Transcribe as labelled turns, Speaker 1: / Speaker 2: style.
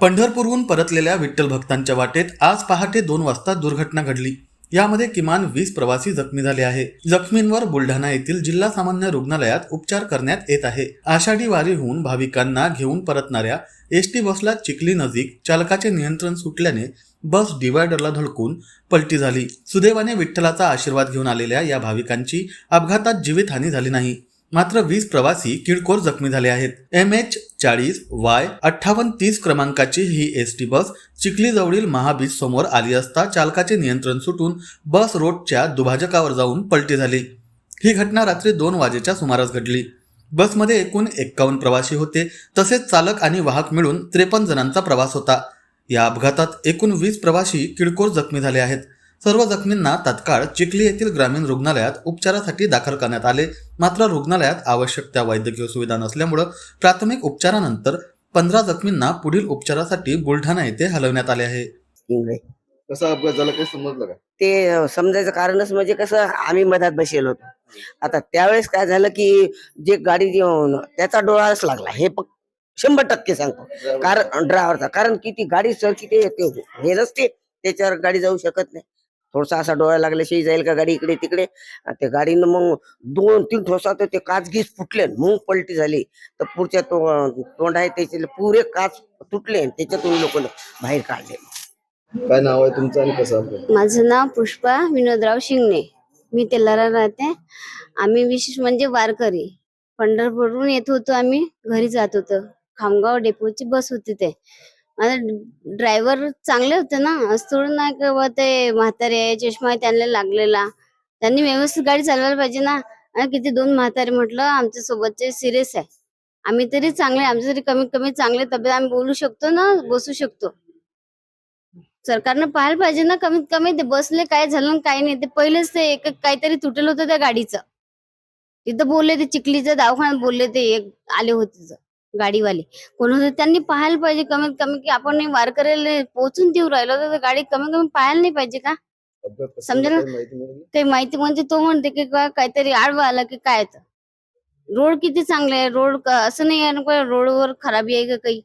Speaker 1: पंढरपूरहून परतलेल्या विठ्ठल भक्तांच्या वाटेत आज पहाटे दोन वाजता दुर्घटना घडली. यामध्ये किमान वीस प्रवासी जखमी झाले आहे. जखमींवर बुलढाणा येथील जिल्हा सामान्य रुग्णालयात उपचार करण्यात येत आहे. आषाढी वारीहून भाविकांना घेऊन परतणाऱ्या एस टी बसला चिखली नजीक चालकाचे नियंत्रण सुटल्याने बस डिवायडरला धडकून पलटी झाली. सुदैवाने विठ्ठलाचा आशीर्वाद घेऊन आलेल्या या भाविकांची अपघातात जीवितहानी झाली नाही. मात्र वीस प्रवासी किरकोळ जखमी झाले आहेत. एम एच चाळीस वाय अठ्ठावन्न तीस क्रमांकाची ही एस टी बस चिखलीजवळील महाबीज समोर आली असता चालकाचे नियंत्रण सुटून बस रोडच्या दुभाजकावर जाऊन पलटी झाली. ही घटना रात्री दोन वाजेच्या सुमारास घडली. बसमध्ये एकूण एक्कावन्न प्रवासी होते. तसेच चालक आणि वाहक मिळून त्रेपन्न जणांचा प्रवास होता. या अपघातात एकूण वीस प्रवासी किरकोळ जखमी झाले आहेत. सर्व जखमींना तात्काळ चिखली येथील ग्रामीण रुग्णालयात उपचारासाठी दाखल करण्यात आले. मात्र रुग्णालयात आवश्यक त्या वैद्यकीय सुविधा नसल्यामुळं प्राथमिक उपचारानंतर पंधरा जखमींना पुढील उपचारासाठी बुलढाणा येथे हलवण्यात आले आहे.
Speaker 2: कसा अपघात झाला काही समजलं का?
Speaker 3: ते समजायचं कारणच म्हणजे कसं आम्ही मधात बसेल होतो. आता त्यावेळेस काय झालं की जे गाडी त्याचा डोळाच लागला. हे शंभर टक्के सांगतो. कारण ड्रायव्हरचा. कारण की ती गाडी सरकी ते ते हे नसते. त्याच्यावर गाडी जाऊ शकत नाही. थोडासा असा डोळा लागल्याशिवाय जाईल का गाडी इकडे तिकडे? त्या गाडीनं मग दोन तीन ठोसा तर ते काच गीच फुटले मग पलटी झाली. तर पुढच्या तो तोंड आहे त्याचे पुरे काच तुटले आणि त्याच्यातून लोक बाहेर काढले.
Speaker 2: काय नाव आहे तुमचं आणि कसं
Speaker 4: माझं नाव पुष्पा विनोदराव शिंगणे. मी तेलारा राहते. आम्ही विशेष म्हणजे वारकरी. पंढरपूरहून येत होतो आम्ही घरी जात होतो. खामगाव डेपोची बस होती ते. माझा ड्रायव्हर चांगले होते ना. असं थोडं नाही का ते म्हातारे आहे चष्मा आहे त्यांना लागलेला. त्यांनी व्यवस्थित गाडी चालवायला पाहिजे ना. आणि किती दोन म्हातारे म्हटलं आमच्या सोबतचे सिरियस आहे. आम्ही तरी चांगले आमच्या तरी कमीत कमी चांगले तब्येत आम्ही बोलू शकतो ना बसू शकतो. सरकारनं पाहायला पाहिजे ना कमीत कमी ते बसले काय झालं काही काय नाही. ते पहिलेच ते एक काहीतरी तुटलं होतं त्या गाडीचं. तिथं बोलले ते चिखलीच्या दवाखान्यात बोलले ते एक आले होते गाडीवाले. कोण होते त्यांनी पाहायला पाहिजे कमीत कमी की आपण वारकऱ्याला पोहोचून देऊ राहिलो तर गाडी कमीत कमी पाहायला नाही पाहिजे का? समजा ना.
Speaker 2: काही माहिती
Speaker 4: म्हणजे तो म्हणते की का- काहीतरी आडवा आला की काय तर. रोड किती चांगले आहे रोड असं नाही रोडवर खराबी आहे का काही?